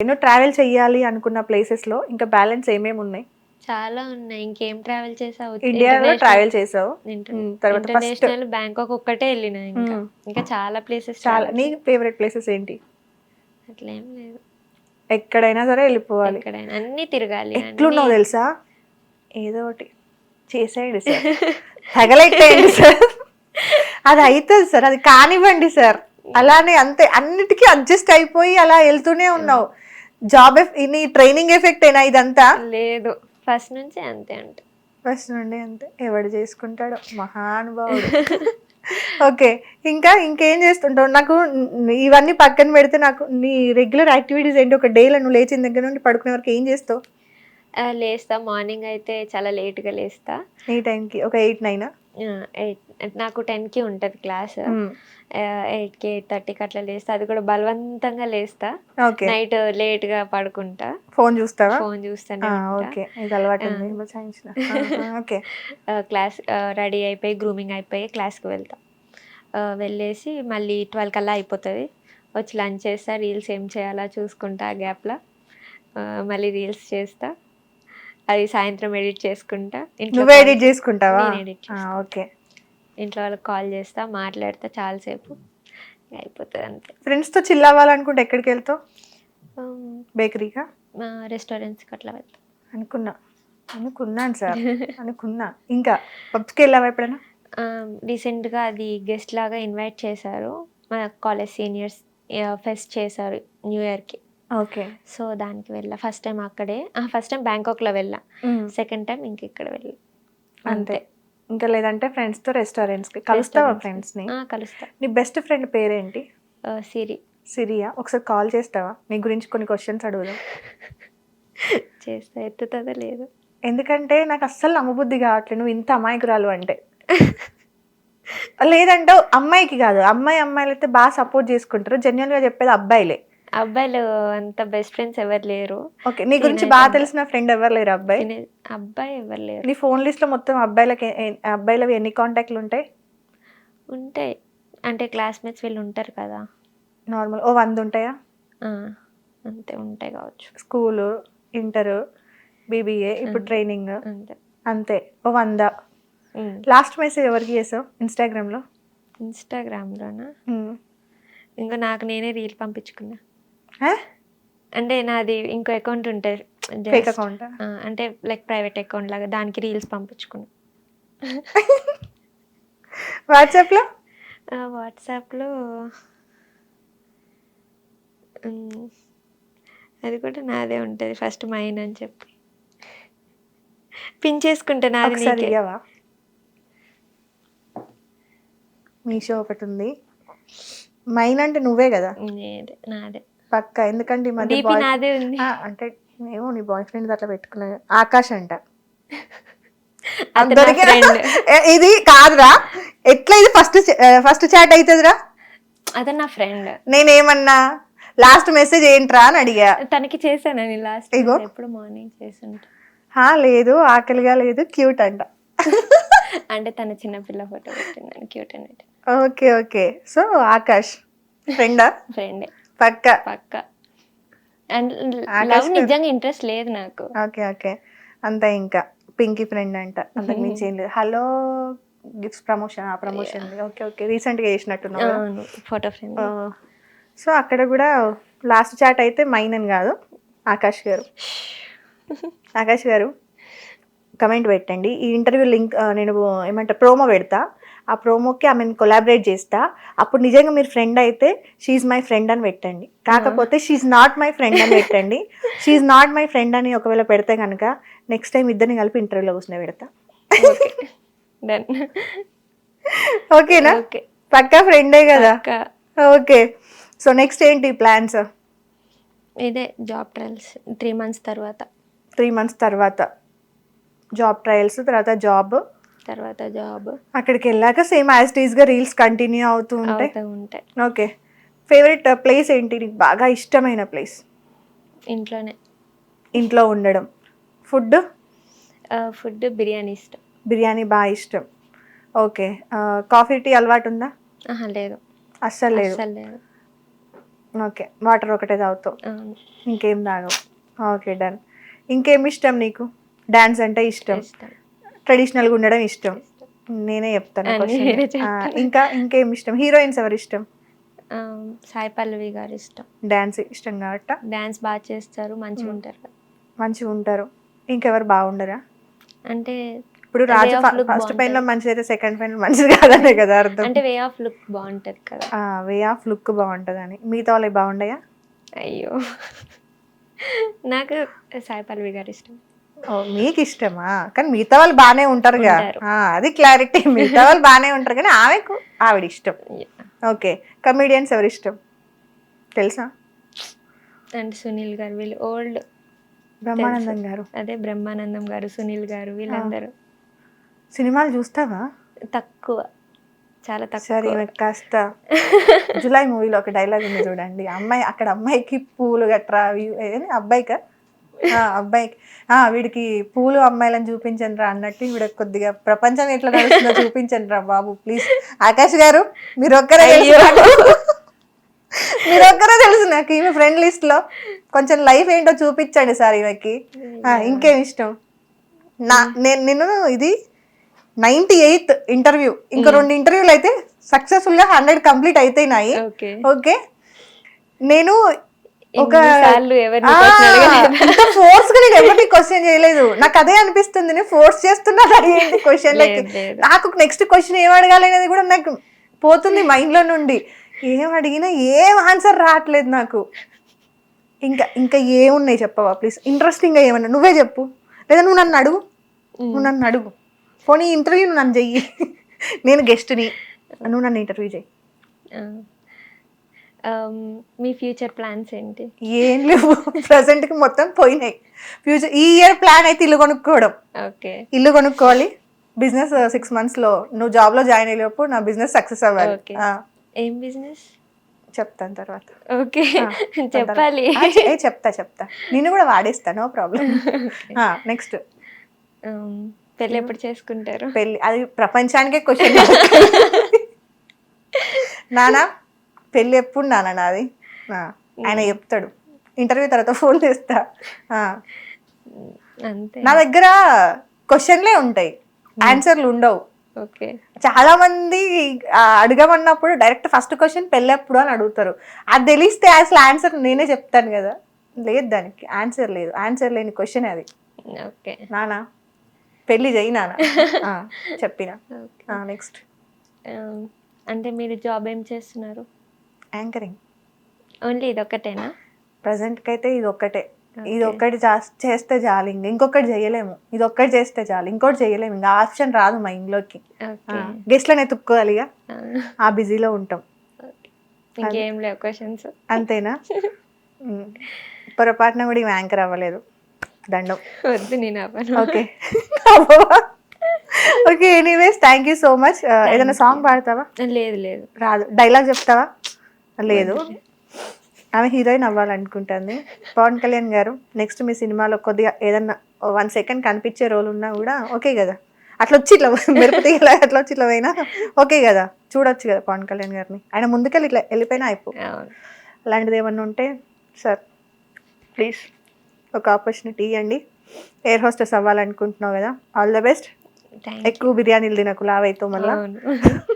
ఎన్నో ట్రావెల్ చేయాలి అనుకున్న ప్లేసెస్లో ఇంకా బ్యాలెన్స్ ఏమేమి ఉన్నాయి? చాలా ఉన్నాయి. ఇంకేం ట్రావెల్ చేసావు? ఇండియాలో ట్రావెల్ చేసావు. తర్వాత ఇంటర్నేషనల్ బ్యాంకాక్ ఒక్కటే వెళ్ళిన ఇంకా. ఇంకా చాలా ప్లేసెస్ చాలా నీ ఫేవరెట్ ప్లేసెస్ ఏంటి? అట్లేం లేదు. ఎక్కడైనా సరే వెళ్ళిపోవాలి. ఎక్కడైనా అన్ని తిరగాలి ఎట్లున్నావు తెలుసా? ఏదో ఒకటి చేసేయండి సార్. తగలెట్టేయండి సార్. అది అవుతుంది సార్. అది కానివ్వండి సార్. అలానే అంతే. అన్నిటికీ అడ్జస్ట్ అయిపోయి అలా వెళ్తూనే ఉన్నావు. జాబ్ నీ ట్రైనింగ్ ఎఫెక్ట్ అయినా ఇదంతా? లేదు. ఫస్ట్ నుంచి అంతే అంట. ఫస్ట్ నుండి అంతే. ఎవడు చేసుకుంటాడో? మహానుభావుడు. ఓకే. ఇంకా ఇంకేం చేస్తుంటావు? నాకు ఇవన్నీ పక్కన పెడితే నాకు నీ రెగ్యులర్ యాక్టివిటీస్ ఏంటి? ఒక డేలో నువ్వు లేచిన దగ్గర నుండి పడుకునే వరకు ఏం చేస్తావు? లేస్తా. మార్నింగ్ అయితే చాలా లేట్గా లేస్తా. ఈ టైంకి? ఒక ఎయిట్ నైన్? ఎయిట్ నాకు టెన్కి ఉంటుంది క్లాస్. ఎయిట్కి ఎయిట్ థర్టీకి అట్లా లేస్తా. అది కూడా బలవంతంగా లేస్తా. నైట్ లేట్గా పడుకుంటా. ఫోన్ చూస్తావా? ఫోన్ చూస్తానే ఓకే. క్లాస్ రెడీ అయిపోయి గ్రూమింగ్ అయిపోయి క్లాస్కి వెళ్తా. వెళ్ళేసి మళ్ళీ ట్వెల్వ్ కల్లా అయిపోతుంది. వచ్చి లంచ్ చేస్తా రీల్స్ ఏం చేయాలా చూసుకుంటా ఆ గ్యాప్లో. మళ్ళీ రీల్స్ చేస్తా. అది సాయంత్రం ఎడిట్ చేసుకుంటా. ఇంట్లో నువ్వే ఎడిట్ చేసుకుంటావా? నేను edit చేసుకుంటా. ఓకే. ఇంట్లో వాళ్ళకి కాల్ చేస్తా మాట్లాడతా చాలాసేపు. అయిపోతుంది అంతే ఫ్రెండ్స్తో చిల్ అవ్వాలనుకుంటే ఎక్కడికి వెళ్తావు బేకరీగా రెస్టారెంట్స్కి అట్లా వెళ్తా. అనుకున్నా. అనుకున్నాను సార్. అనుకున్నా. ఇంకా పబ్స్కి వెళ్ళావా ఎప్పుడైనా? రీసెంట్గా అది గెస్ట్ లాగా ఇన్వైట్ చేశారు. మా కాలేజ్ సీనియర్స్ ఫెస్ట్ చేశారు న్యూ ఇయర్కి. ఓకే. సో దానికి వెళ్ళా. ఫస్ట్ టైం అక్కడే. ఫస్ట్ టైం బ్యాంకాక్లో వెళ్ళా. సెకండ్ టైం ఇంక ఇక్కడ వెళ్ళా. అంతే. ఇంకా లేదంటే ఫ్రెండ్స్తో రెస్టారెంట్స్కి కలుస్తావా Restaurants. కి. ఫ్రెండ్స్ని ఆ, కలుస్తా. నీ బెస్ట్ ఫ్రెండ్ పేరేంటి? సిరి. సిరియా? ఒకసారి కాల్ చేస్తావా? నీ గురించి కొన్ని క్వశ్చన్స్ అడుగుదాం. చేస్తా. ఎత్తుతుందో లేదు. ఎందుకంటే నాకు అస్సలు నమ్మబుద్ధి కావట్లేదు. నువ్వు ఇంత అమాయకురాలు అంటే. లేదంటే అమ్మాయికి కాదు. అమ్మాయి అమ్మాయిలు అయితే బాగా సపోర్ట్ చేసుకుంటారు. జెన్యున్గా చెప్పేది అబ్బాయిలే. అబ్బాయిలు అంత బెస్ట్ ఫ్రెండ్స్ ఎవరు లేరు. ఓకే నీ గురించి బాగా. తెలిసిన ఫ్రెండ్ ఎవరు లేరు అబ్బాయి? అబ్బాయి ఎవరు లేరు. నీ ఫోన్ లిస్ట్లో మొత్తం అబ్బాయిలకి ఎ- అబ్బాయిలవి ఎన్ని కాంటాక్ట్లు ఉంటాయి? ఉంటాయి. అంటే క్లాస్మేట్స్ వీళ్ళు ఉంటారు కదా. నార్మల్ ఓ వంద ఉంటాయా? ఆ, అంతే ఉంటాయి కావచ్చు. స్కూలు ఇంటర్ బీబీఏ ఇప్పుడు. ట్రైనింగ్ అంతే. అంతే. ఓ వంద. లాస్ట్ మెసేజ్ ఎవరికి చేసావు ఇన్స్టాగ్రామ్లో? ఇన్స్టాగ్రామ్లోనా. ఇంకా నాకు నేనే రీల్ పంపించుకున్నా? అంటే నాది ఇంకో అకౌంట్ ఉంటుంది ఫేక్ అకౌంట్ అంటే లైక్ ప్రైవేట్ అకౌంట్ లాగా దానికి రీల్స్ పంపించుకున్నా. వాట్సాప్లో వాట్సాప్లో అది కూడా నాదే ఉంటుంది ఫస్ట్ మైన్ అని చెప్పి. పిన్ చేసుకుంటా నాది మీషో ఒకటి ఉంది. మైన్ అంటే నువ్వే కదా? నాదే. పక్క. ఎందుకంటే ఈ మధ్య డీపీ boy- నాదే ఉంది. ఆ, అంటే ఏమో నీ బాయ్ ఫ్రెండ్ అట్లా పెట్టుకున్నా ఆకాష్ అంట. అతను నా అందరికీ friend. ఏ, ఇది కాదురా. ఎట్లా ఇది? ఫస్ట్ ఫస్ట్ చాట్ అవుతుందిరా అతను నా ఫ్రెండ్ నేనేమన్నా? లాస్ట్ మెసేజ్ ఏంట్రా అని అడిగా. తనకి చేశాను నేను లాస్ట్ ఇగో. ఎప్పుడు మార్నింగ్ చేస్తుంటా. హా లేదు. ఆకలిగా లేదు. క్యూట్ అంట. అంటే తన చిన్నపిల్ల ఫోటో పెట్టిందని క్యూట్ అన్నట్టు ఓకే ఓకే. సో ఆకాష్. ఫ్రెండా ఫ్రెండే పక్క. పక్క. And love. నిజంగా ఇంట్రెస్ట్ లేదు నాకు. Okay okay. అంతే ఇంకా. పింకీ ఫ్రెండ్ అంట. అంతకు మించి ఏం లేదు. హలో గిఫ్ట్స్ ప్రమోషన్ ఆ ప్రమోషన్. Okay okay. రీసెంట్గా చేసినట్టున్నావు ఫోటో ఫ్రెండ్ ఆ, సో అక్కడ కూడా లాస్ట్ చాట్ అయితే మైన్ అని కాదు ఆకాష్ గారు. ఆకాష్ గారు కమెంట్ పెట్టండి. ఈ ఇంటర్వ్యూ లింక్ నేను ఏమంటా ప్రోమో పెడతా. ఆ ప్రోమోకి ఆమెను కొలాబరేట్ చేస్తా. అప్పుడు నిజంగా మీరు ఫ్రెండ్ అయితే షీఈ్ మై ఫ్రెండ్ అని పెట్టండి. కాకపోతే షీఈ్ నాట్ మై ఫ్రెండ్ అని పెట్టండి. షీఈ్ నాట్ మై ఫ్రెండ్ అని ఒకవేళ పెడితే కనుక నెక్స్ట్ టైం ఇద్దరిని కలిపి ఇంటర్వ్యూలో కూర్చుని పెడతా. డన్ ఓకేనా? ఓకే పక్కా ఫ్రెండే కదా? ఓకే. సో నెక్స్ట్ ఏంటి ప్లాన్స్ ఇదే జాబ్ ట్రయల్స్ త్రీ మంత్స్ తర్వాత. త్రీ మంత్స్ తర్వాత. జాబ్ ట్రయల్స్ తర్వాత జాబ్ తర్వాత జాబ్. అక్కడికి వెళ్ళాక సేమ్ యాజ్ టీజ్గా రీల్స్ కంటిన్యూ అవుతూ ఉంటాయి. అవుతూ ఉంటాయి. ఓకే. ఫేవరెట్ ప్లేస్ ఏంటి? నీకు బాగా ఇష్టమైన ప్లేస్ ఇంట్లోనే. ఇంట్లో ఉండడం. ఫుడ్ ఫుడ్ బిర్యానీ ఇష్టం. బిర్యానీ బాగా ఇష్టం. ఓకే. కాఫీ టీ అలవాటు ఉందా? ఆహా లేదు. అస్సలు లేదు. లేదు. ఓకే. వాటర్ ఒకటే తాగుతావు. అవును. ఇంకేం తాగవు. ఓకే డన్ ఇంకేం ఇష్టం నీకు? డాన్స్ అంటే ఇష్టం. ఇష్టం. ట్రెడిషనల్గా ఉండడం ఇష్టం. నేనే చెప్తాను. ఇంకా ఇంకేం ఇష్టం? హీరోయిన్స్ ఎవరు ఇష్టం? సాయి పల్లవి గారు ఇష్టం. డాన్స్ ఇష్టం కాబట్టి? డాన్స్ బాగా చేస్తారు మంచిగా ఉంటారు. మంచిగా ఉంటారు. ఇంకెవరు బాగుండరా? అంటే ఇప్పుడు రాజు ఫస్ట్ పైన లో బాగుంటది. మంచిది అయితే సెకండ్ పైన మంచిది కాదనే కదా అర్థం. అంటే వే ఆఫ్ లుక్ బాగుంటది కదా. వే ఆఫ్ లుక్ బాగుంటదని. మిగతా వాళ్ళకి బాగుండయా? అయ్యో. నాకు సాయి పల్లవి గారు ఇష్టం. మీకు ఇష్టమా కానీ మిగతా వాళ్ళు బాగానే ఉంటారు. ఆ, అది క్లారిటీ. మిగతా వాళ్ళు బాగానే ఉంటారు కానీ ఆమెకు ఆవిడ ఇష్టం ఓకే. కమీడియన్స్ ఎవరు ఇష్టం తెలుసా? అంటే సునీల్ గారు వీళ్ళు ఓల్డ్. బ్రహ్మానందం గారు. అదే బ్రహ్మానందం గారు సునీల్ గారు వీళ్ళందరూ. సినిమాలు చూస్తావా? తక్కువ. చాలా సరే తక్కువ. ఈమెకు కాస్త జులై మూవీలో ఒక డైలాగ్ ఉంది చూడండి. అమ్మాయి అక్కడ అమ్మాయికి పూలు గట్రా అవి అబ్బాయికా? అబ్బాయికి ఆ, వీడికి పూలు అమ్మాయిలను చూపించండి రా అన్నట్టు ఈవిడ కొద్దిగా ప్రపంచం ఎట్లా నడుస్తుందో చూపించండి రా బాబు ప్లీజ్. ఆకాష్ గారు మీరు ఒక్కరే. మీరు ఒక్కరే తెలుసు నాకు ఈమె ఫ్రెండ్ లిస్ట్లో. కొంచెం లైఫ్ ఏంటో చూపించండి సార్ ఈమెకి. ఆ, ఇంకేం ఇష్టం? నా నేను నిన్ను ఇది నైన్టీ ఎయిత్ ఇంటర్వ్యూ ఇంకో రెండు ఇంటర్వ్యూలు అయితే సక్సెస్ఫుల్గా హండ్రెడ్ కంప్లీట్ ఓకే. ఓకే? నేను ఒక. ఫోర్స్గా నేను ఎవరిని క్వశ్చన్ చేయలేదు. నాకు అదే అనిపిస్తుంది నేను ఫోర్స్ చేస్తున్నా ఏంటి క్వశ్చన్ లేదు. నాకు నెక్స్ట్ క్వశ్చన్ ఏం అడగాలి అనేది కూడా నాకు పోతుంది మైండ్లో నుండి. ఏం అడిగినా ఏం ఆన్సర్ రావట్లేదు నాకు. ఇంకా ఇంకా ఏమున్నాయి చెప్పవా ప్లీజ్ ఇంట్రెస్టింగ్గా ఏమన్నా? నువ్వే చెప్పు. లేదా నువ్వు నన్ను అడుగు. నువ్వు నన్ను అడుగు. పోనీ ఇంటర్వ్యూ నువ్వు నన్ను చెయ్యి. నేను గెస్ట్ని నువ్వు నన్ను ఇంటర్వ్యూ చెయ్యి. మీ ఫ్యూచర్ ప్లాన్స్ ఏంటి? ఏం లేవు. ప్రజెంట్కి మొత్తం పోయినాయి. ఫ్యూచర్ ఈ ఇయర్ ప్లాన్ అయితే ఇల్లు కొనుక్కోవడం. ఓకే. ఇల్లు కొనుక్కోవాలి. బిజినెస్ సిక్స్ మంత్స్లో నువ్వు జాబ్లో జాయిన్ అయ్యేలోపు నా బిజినెస్ సక్సెస్ అవ్వాలి. ఏం బిజినెస్ చెప్తాను తర్వాత. ఓకే. చెప్పాలి. చెప్తా చెప్తా. నిన్ను కూడా వాడేస్తా నో ప్రాబ్లం నెక్స్ట్ Um, పెళ్ళి ఎప్పుడు చేసుకుంటారు? పెళ్ళి అది ప్రపంచానికే క్వశ్చన్ నానా? పెళ్ళి ఎప్పుడు నానా నాది? ఆయన చెప్తాడు. ఇంటర్వ్యూ తర్వాత ఫోన్ చేస్తా. నా దగ్గర క్వశ్చన్లే ఉంటాయి. ఆన్సర్లు ఉండవు. ఓకే. చాలా మంది అడగమన్నప్పుడు డైరెక్ట్ ఫస్ట్ క్వశ్చన్ పెళ్ళెప్పుడు అని అడుగుతారు. అది తెలిస్తే అసలు ఆన్సర్ నేనే చెప్తాను కదా. లేదు దానికి. ఆన్సర్ లేదు. ఆన్సర్ లేని క్వశ్చన్ అది. ఓకే. నానా? పెళ్ళి చేయి నాన్న ఆ, చెప్పిన. ఓకే. నెక్స్ట్. అంటే మీరు జాబ్ ఏం చేస్తున్నారు? యాంకరింగ్ ఓన్లీ ఇది ఒకటేనా ప్రజెంట్కి అయితే ఇది ఒక్కటే ఇది. ఒక్కటి చేస్తే చాలు ఇంక. ఇంకొకటి చేయలేము. ఇది ఒక్కటి చేస్తే చాలు. ఇంకోటి చేయలేము. ఇంకా ఆప్షన్ రాదు మా ఇంట్లోకి. గెస్ట్లను ఎత్తుక్కోవాలిగా ఆ. బిజీలో ఉంటాం. ఇంకేం లేవు క్వశ్చన్స్. అంతేనా. పొరపాటున కూడా యాంకర్ అవ్వలేదు. దండం. వద్దు నేను అవ్వను. Okay. Okay anyways thank you so much. ఏదైనా సాంగ్ పాడతావా? లేదు లేదు. రాదు. డైలాగ్ చెప్తావా? లేదు. ఆమె హీరోయిన్ అవ్వాలనుకుంటుంది. పవన్ కళ్యాణ్ గారు నెక్స్ట్ మీ సినిమాలో కొద్దిగా ఏదన్నా వన్ సెకండ్ కనిపించే రోల్ ఉన్నా కూడా ఓకే కదా. అట్లా వచ్చి ఇట్లా మెరుపు తీగలా అట్లా వచ్చి ఇట్లా పోయినా ఓకే కదా. చూడొచ్చు కదా పవన్ కళ్యాణ్ గారిని. ఆయన ముందుకెళ్ళి ఇట్లా వెళ్ళిపోయినా అయిపో. అలాంటిది ఏమన్నా ఉంటే సార్. ప్లీజ్. ఒక ఆపర్చునిటీ ఇవ్వండి. ఎయిర్ హోస్టెస్ అవ్వాలనుకుంటున్నావు కదా. All the best. ఎక్కువ బిర్యానీలు తినకు లావైతో మళ్ళీ.